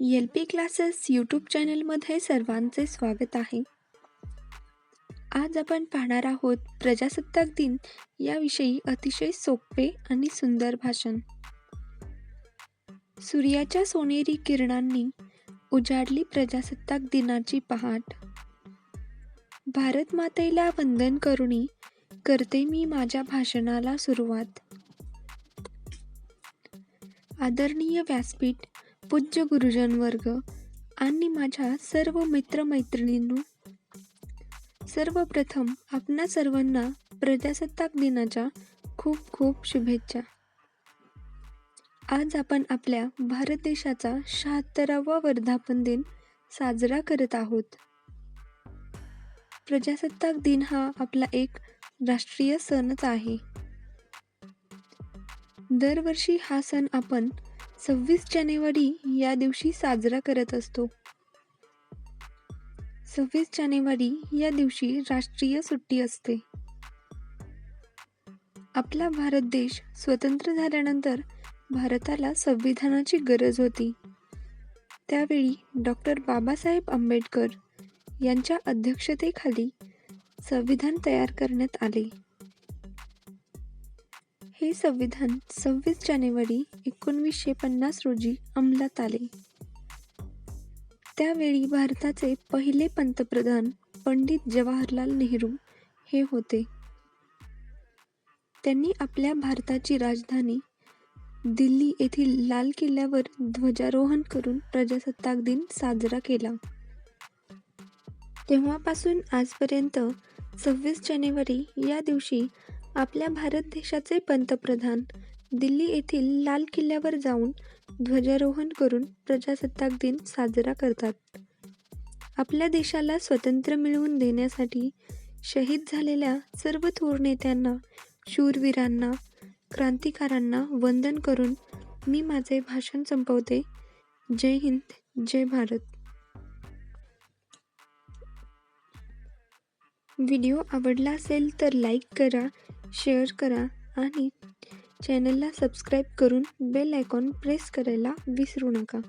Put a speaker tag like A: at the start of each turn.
A: L P classes YouTube चॅनलमध्ये सर्वांचे स्वागत आहे. आज आपण पाहणार आहोत प्रजासत्ताक दिन याविषयी अतिशय सोपे आणि सुंदर भाषण. सूर्याच्या सोनेरी किरणांनी उजाडली प्रजासत्ताक दिनाची पहाट. भारत मातेला वंदन करुणी करते मी माझ्या भाषणाला सुरुवात. आदरणीय व्यासपीठ पूज्य गुरुजन वर्ग आणि माझ्या सर्व मित्रमैत्रिणींनो सर्वप्रथम आपणा सर्वांना प्रजासत्ताक दिनाच्या खूप खूप शुभेच्छा. आज आपण आपल्या भारत देशाचा शहात्तरावा वर्धापन दिन साजरा करत आहोत. प्रजासत्ताक दिन हा आपला एक राष्ट्रीय सणच आहे. दरवर्षी हा सण आपण सव्वीस जानेवारी या दिवशी साजरा करत असतो. सव्वीस जानेवारी या दिवशी राष्ट्रीय सुट्टी असते. आपला भारत देश स्वतंत्र झाल्यानंतर भारताला संविधानाची गरज होती. त्यावेळी डॉक्टर बाबासाहेब आंबेडकर यांच्या अध्यक्षतेखाली संविधान तयार करण्यात आले. हे संविधान सव्वीस जानेवारी एकोणवीसशे पन्नास रोजी अंमलात आले. त्यावेळी भारताचे पहिले पंतप्रधान पंडित जवाहरलाल नेहरू हे होते. त्यांनी आपल्या भारताची राजधानी दिल्ली येथील लाल किल्ल्यावर ध्वजारोहण करून प्रजासत्ताक दिन साजरा केला. तेव्हापासून आजपर्यंत सव्वीस जानेवारी या दिवशी आपल्या भारत देशाचे पंतप्रधान. दिल्ली येथील लाल किल्ल्यावर जाऊन ध्वजारोहण करून प्रजासत्ताक दिन साजरा करतात. आपल्या देशाला स्वातंत्र्य मिळवून देण्यासाठी शहीद झालेल्या सर्व थोर नेत्यांना शूरवीरांना क्रांतिकारांना वंदन करून मी माझे भाषण संपवते. जय हिंद जय भारत. व्हिडिओ आवडला असेल तर लाईक करा शेअर करा आणि चॅनलला सबस्क्राईब करून बेल आयकॉन प्रेस करायला विसरू नका.